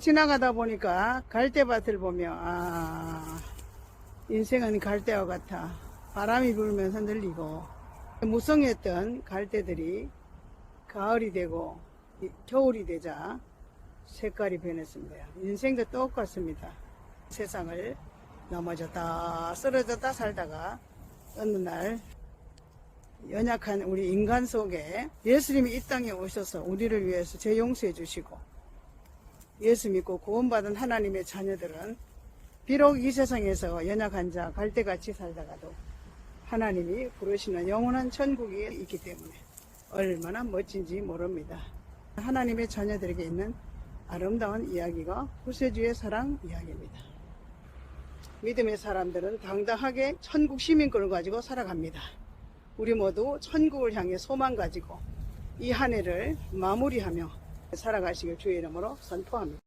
지나가다 보니까 갈대밭을 보며 아 인생은 갈대와 같아 바람이 불면서 늘리고 무성했던 갈대들이 가을이 되고 이- 겨울이 되자 색깔이 변했습니다. 인생도 똑같습니다. 세상을 넘어졌다 쓰러졌다 살다가 어느 날 연약한 우리 인간 속에 예수님이 이 땅에 오셔서 우리를 위해서 죄 용서해 주시고 예수 믿고 구원받은 하나님의 자녀들은 비록 이 세상에서 연약한 자 갈대같이 살다가도 하나님이 부르시는 영원한 천국이 있기 때문에 얼마나 멋진지 모릅니다. 하나님의 자녀들에게 있는 아름다운 이야기가 구세주의 사랑 이야기입니다. 믿음의 사람들은 당당하게 천국 시민권을 가지고 살아갑니다. 우리 모두 천국을 향해 소망 가지고 이 한 해를 마무리하며 살아가시길 주의 이름으로 선포합니다.